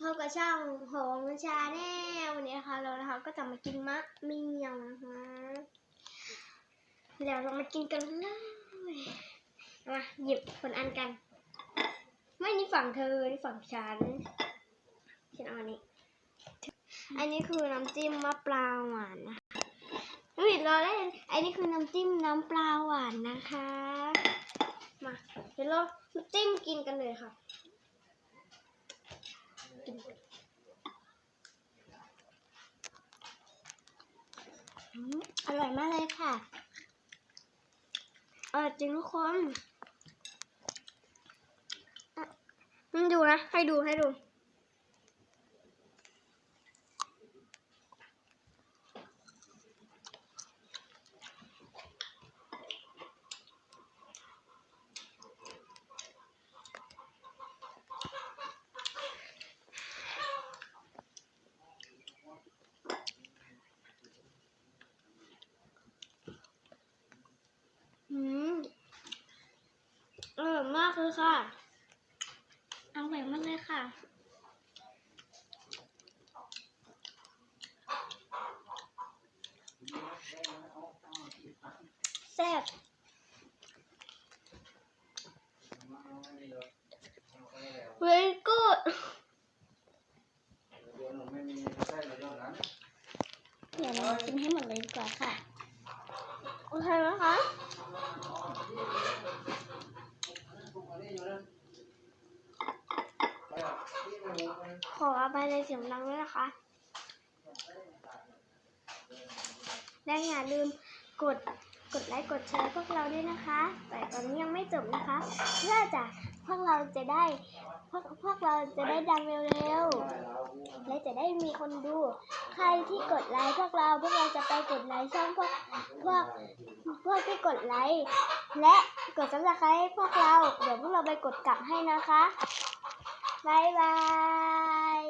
พบกับช่องโหงชาแนลวันนี้นะคะเรานะคะก็จะมากินมะเมียงนะคะเดี๋ยวเรามากินกันเลยมาหยิบคนอันกัน ไม่นี่ฝั่งเธอนี่ฝั่งฉันฉันเอาอันนี้ อันนี้คือน้ำจิ้มมะปลาหวานนะคะอุ้ยรอได้นอันนี้คือน้ำจิ้มน้ำปลาหวานนะคะ มาเดี๋ยวเราจิ้มกินกันเลยค่ะ อร่อยมากเลยค่ะอร่อยจริงทุกคนมันดูนะ ให้ดูให้ดู อืม อยมากเลยค่ะอร่อยมากเลยค่ะ แซ่บเวหนูไม่มีไส้เราเยอะนั้นเดี๋ยวเรากินให้หมดเลยดีกว่าค่ะ โอเคไหมคะ อันนี้อยู่นะไปอะที่ไม่รู้มัน ขออภัยในเสียงดังด้วยนะคะ และอย่าลืมกดกดไลค์กดแชร์พวกเราด้วยนะคะ แต่ตอนนี้ยังไม่จบนะคะ เพื่อจะพวกเราจะได้พวกพวกเราจะได้ดังเร็วๆ และจะได้มีคนดู ใครที่กดไลค์พวกเราพวกเราจะไปกดไลค์ช่องพวกพวกพวกที่กดไลค์และกดซับสไครต์ให้พวกเรา เดี๋ยวพวกเราไปกดกลับให้นะคะ บ๊ายบาย